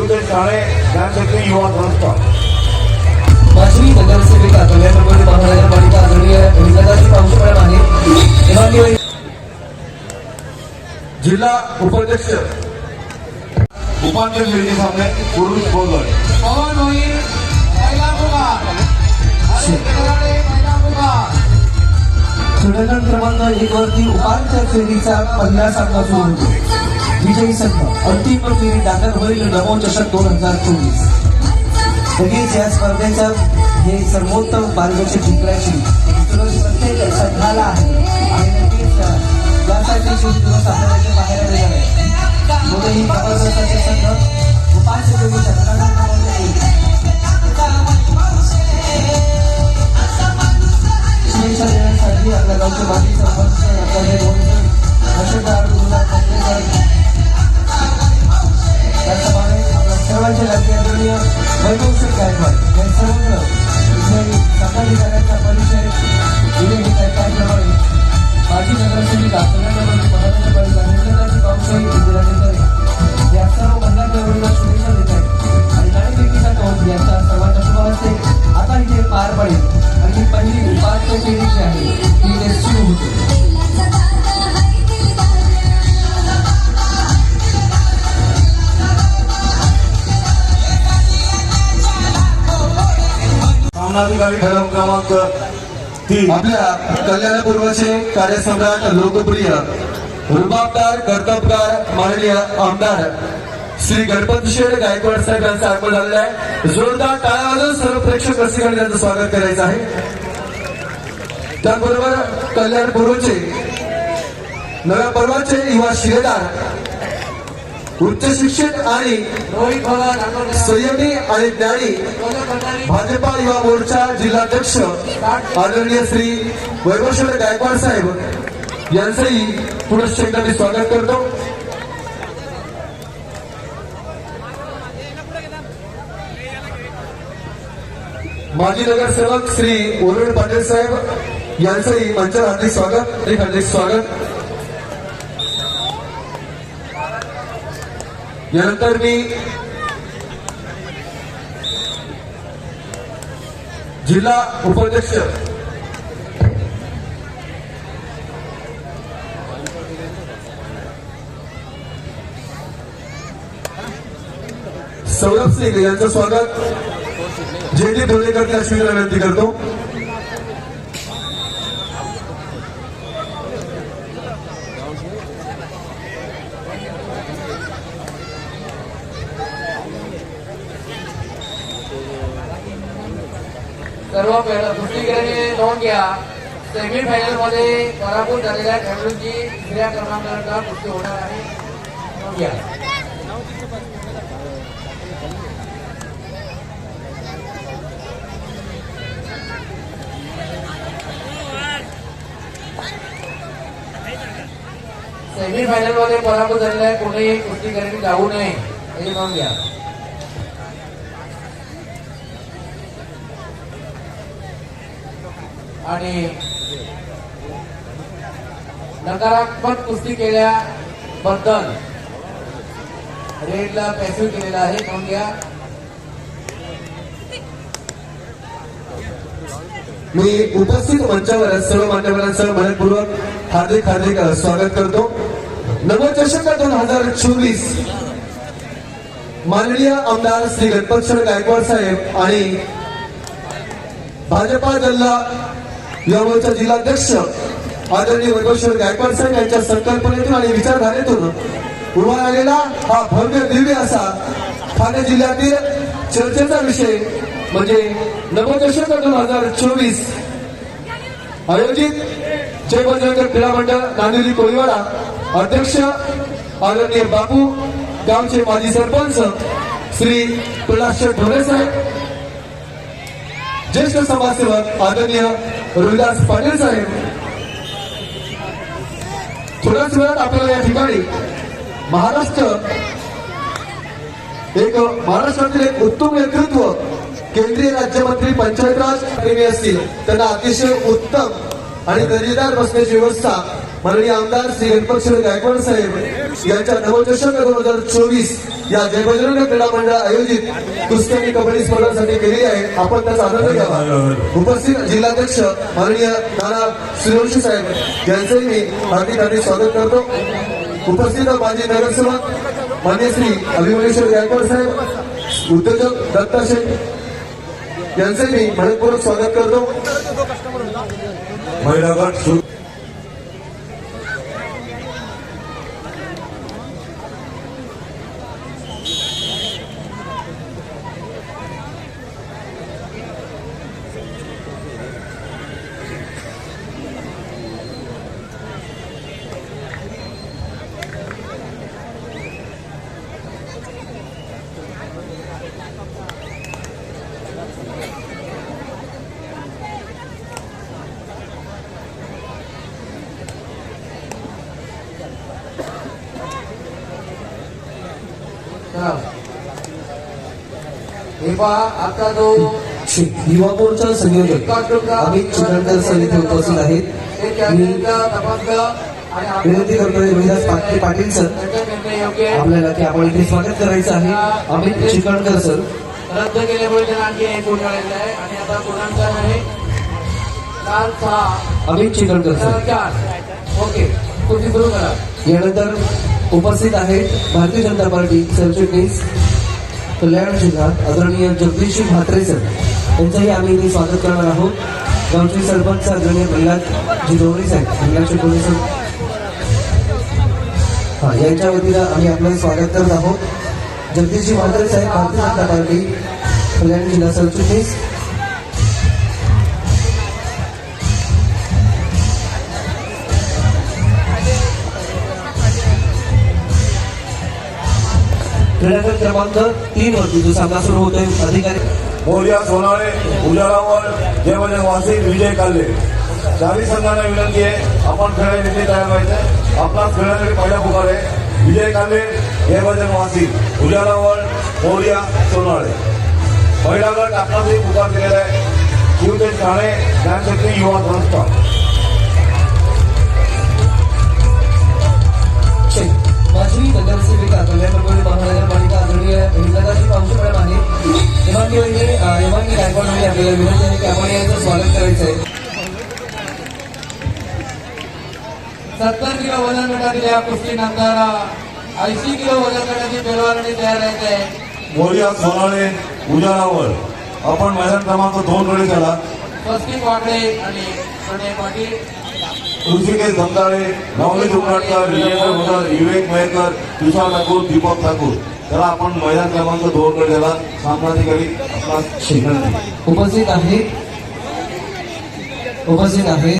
विविध शाळे यांसाठी युवा संस्था. माजी नगरसेविका कल्याणप्रबोधी महानगरपालिका आदरणीय विकासाची पावसाळा आहे. जिल्हा उपाध्यक्ष उपांत्य फेरी सामने पुरुष बोलर पवन होईल क्रमांक एक वरती उपांत्य फेरीचा पहिला सामना सुरू होतो. विजयी संघ. अंतिम फेरी दाखल होईल नमो चषक दोन हजार चोवीस. लगेच या स्पर्धेचं? हे सर्वोत्तम पारितोषिक जिंकण्याची दिवस प्रत्येक संघाला आहे. आणि नक्कीच यासाठी शेवटी दिवस आपल्याला बाहेर आले आहे. दोनही जबरदस्त संघ उपांत्य सर्वांचे लाडके गायकवाड या सर्वत्र इथे संघाधिकाऱ्यांचा परिचय दिले घेत आहेत त्याचप्रमाणे माजी नगरसेविका कल्याणमध्ये निर्णयाची पावसाळी इंदिरा या सर्व महिला शुभेच्छा सामनाधिकारी ठराव क्रमांक तीन. आपल्या कल्याणपूर्वचे कार्यसम्राट लोकप्रिय रुबाबदार कर्तबगार माननीय आमदार श्री गणपत गायकवाड साहेब यांचं आगमन झालेलं आहे. जोरदार टाळ्या सर्व प्रेक्षक रसिकांनी त्यांचं स्वागत करायचं आहे. त्याबरोबर कल्याण पूर्वचे नव्या पर्वाचे युवा शिलेदार उच्च शिक्षित आणि संयमी आणि ज्ञानी भाजपा युवा मोर्चा जिल्हाध्यक्ष आदरणीय श्री वैभवशंकर गायकवाड साहेब यांचंही पुनश्च एकदा स्वागत करतो. माजी नगरसेवक श्री उर्विल पाटील साहेब यांचंही मंचावर हार्दिक स्वागत हार्दिक स्वागत. यानंतर मी जिल्हा उपाध्यक्ष. सौरभ सिंग यांचं स्वागत. जे डी धुळेकर अशी विनंती करतो. सर्व पहिलं नोंद घ्या. सेमी मध्ये पराभूत झालेल्या खेळाडूंची दुसऱ्या क्रमांकावर कुस्ती होणार आहे. नोंद घ्या. सेमी फायनलमध्ये पराभूत झालेल्या कोणीही कुस्तीगिरांनी जाऊ नये. हे नोंद घ्या. आणि नकारात्मक कुस्ती केल्याबद्दल रेडला पॅसिव्ह केलेला आहे. नोंद घ्या. मी उपस्थित मंचावर सर्व मान्यवरांसह मनपूर्वक हार्दिक हार्दिक स्वागत करतो. नवचषक दोन हजार चोवीस. माननीय आमदार श्री गणपतशर गायकवाड साहेब आणि भाजपा जिल्हा यावळचा जिल्हाध्यक्ष आदरणीय वैभवश्वर गायकवाड साहेब यांच्या संकल्पनेतून आणि विचारधारेतून उभा राहिलेला हा भव्य दिव्य असा ठाणे जिल्ह्यातील चर्चेचा विषय म्हणजे नवदशक दोन हजार चोवीस आयोजित जय बजरंग क्रीडा मंडळ नांदिवली कोळीवाडा अध्यक्ष आदरणीय बापू गावचे माजी सरपंच श्री प्रल्हाद ढोरे साहेब ज्येष्ठ समाजसेवक आदरणीय रोहिदास पाटील साहेब. थोड्याच वेळात आपल्याला या ठिकाणी महाराष्ट्र एक महाराष्ट्रातील एक उत्तम नेतृत्व केंद्रीय राज्यमंत्री पंचायत राज प्रेमी असतील त्यांना अतिशय उत्तम आणि दर्जेदार बसण्याची व्यवस्था माननीय आमदार श्री गणपत गायकवाड साहेब यांच्या नवदशक दोन हजार चोवीस या जय बजरंग क्रीडा मंडळ आयोजित कुस्ती आणि कबड्डी स्पर्धांसाठी केलेली आहे. आपण त्याचा आनंद घ्यावा. उपस्थित जिल्हाध्यक्ष माननीय नाना सूर्यवंशी साहेब यांचे मी हार्दिक हार्दिक स्वागत करतो. उपस्थित माजी नगरसेवक मान्य श्री अभिमनेश्वर गायकवाड साहेब उद्योजक दत्ता शेठ यांचे मी मनपूर्वक स्वागत करतो. महिला गट आता जो युवा मोर्चा संयोजक अमित चिकणकर सर इथे उपस्थित आहेत. ते विनंती करतोय रोहिदास पाटील पाटील सर. आपल्याला की आपण इथे स्वागत करायचं आहे. अमित चिकणकर सर. रद्द केल्यामुळे त्यांना आणखी एक गुण मिळालेला आहे. आणि आता गुणांचा आहे. चार सहा. अमित चिकणकर सर. चार ओके. कुठे सुरू करा. यानंतर उपस्थित आहेत भारतीय जनता पार्टी सरचिटणीस कल्याण जिल्हा आदरणीय जगदीश म्हात्रे सर यांचंही आम्ही इथे स्वागत करणार आहोत. गावचे सरपंच आदरणीय प्रल्हाद जिरोवणी साहेब प्रल्हाद शिटोळे सर. हा यांच्या वतीनं आम्ही आपलं स्वागत करत आहोत. जगदीशजी म्हात्रे साहेब भारतीय जनता पार्टी कल्याण जिल्हा सरचिटणीस. क्रीडागट क्रमांक तीन वरती जो सामना सुरू होतोय अधिकारी मोर्या सोनाळे उजालावर जय बजरंग वासी विजय काल्ले चारही संघांना विनंती आहे आपण खेळायला तयार व्हायचं आपला खेळाडू पहिला पुकार आहे विजय काल्ले जय बजरंग वासी उजालावर मोर्या सोनाळे. पहिला गट आपणासही पुकार दिलेला आहे. शिवतेज ठाणे ज्ञानशक्ती युवा संस्था. सत्तर किलो वजन गटातील या कुस्ती नंतर ऐंशी किलो वजन गटाची पेलवानणी तयार आहे मोर्या सोनाळे उजालावर आपण मैदान क्रमांक दोन कडे चला. स्वस्तिक वाकडे आणि प्रणय पाटील. ऋषिकेश धंदाळे नवनीत उमराटकर विजयकर विवेक मयेकर तुषार ठाकूर दीपक ठाकूर. त्याला आपण मैदान क्रमांक दोन कडे त्याला सामनाधिकारी आपला विनंती उपस्थित आहेत. उपस्थित आहेत.